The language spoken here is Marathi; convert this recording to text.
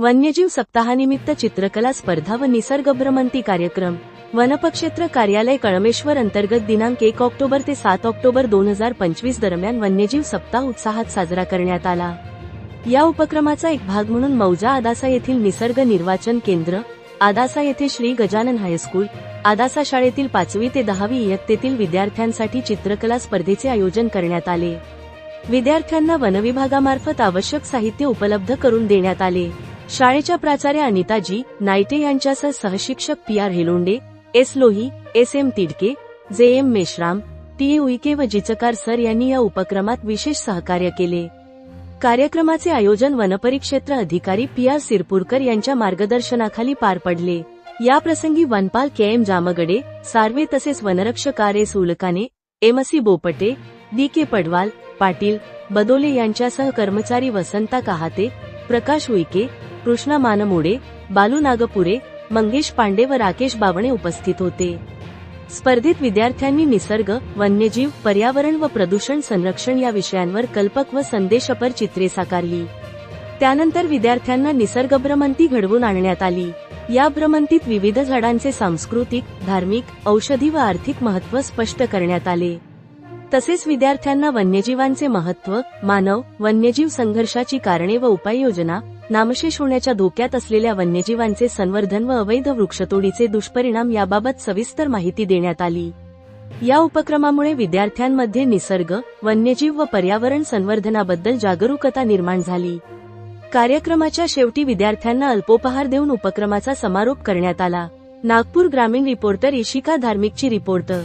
वन्यजीव सप्ताहानिमित्त चित्रकला स्पर्धा व निसर्ग भ्रमंती कार्यक्रम. वनपक्षेत्र कार्यालय कळमेश्वर अंतर्गत दिनांक एक ऑक्टोबर ते सात ऑक्टोबर दोन हजार पंचवीस दरम्यान वन्यजीव सप्ताह उत्साहात साजरा करण्यात आला. या उपक्रमाचा एक भाग म्हणून मौजा आदासा येथील निसर्ग निर्वाचन केंद्र आदासा येथे श्री गजानन हायस्कूल आदासा शाळेतील पाचवी ते दहावी इयत्तेतील विद्यार्थ्यांसाठी चित्रकला स्पर्धेचे आयोजन करण्यात आले. विद्यार्थ्यांना वनविभागामार्फत आवश्यक साहित्य उपलब्ध करून देण्यात आले. शाळेच्या प्राचार्या अनिताजी नायटे यांच्यासह सहशिक्षक P R Helonde S Lohi S M Tidke J M Meshram T A Uike व जिचकार सर यांनी या उपक्रमात विशेष सहकार्य केले. कार्यक्रमाचे आयोजन वनपरिक्षेत्र अधिकारी पी आर सिरपूरकर यांच्या मार्गदर्शनाखाली पार पडले. या प्रसंगी वनपाल के एम जामगडे सार्वे तसेच वनरक्षक R S Ulkane M C Bopte D K Padwal Patil Badole यांच्यासह कर्मचारी वसंता कहाते प्रकाश उईके कृष्णा मानमोडे बालू नागपुरे मंगेश पांडे व राकेश बावणे उपस्थित होते. स्पर्धेत विद्यार्थ्यांनी निसर्ग वन्यजीव पर्यावरण व प्रदूषण संरक्षण या विषयांवर कल्पक व संदेशपर चित्रे साकारली. त्यानंतर विद्यार्थ्यांना निसर्ग भ्रमंती घडवून आणण्यात आली. या भ्रमंतीत विविध झाडांचे सांस्कृतिक धार्मिक औषधी व आर्थिक महत्त्व स्पष्ट करण्यात आले. तसेच विद्यार्थ्यांना वन्यजीवांचे महत्त्व मानव वन्यजीव संघर्षाची कारणे व उपाययोजना नामशेष होण्याच्या धोक्यात असलेल्या वन्यजीवांचे संवर्धन व अवैध वृक्षतोडीचे दुष्परिणाम याबाबत सविस्तर माहिती देण्यात आली. या उपक्रमामुळे विद्यार्थ्यांमध्ये निसर्ग वन्यजीव व पर्यावरण संवर्धनाबद्दल जागरूकता निर्माण झाली. कार्यक्रमाच्या शेवटी विद्यार्थ्यांना अल्पोपहार देऊन उपक्रमाचा समारोप करण्यात आला. नागपूर ग्रामीण रिपोर्टर इशिका धार्मिकची रिपोर्टर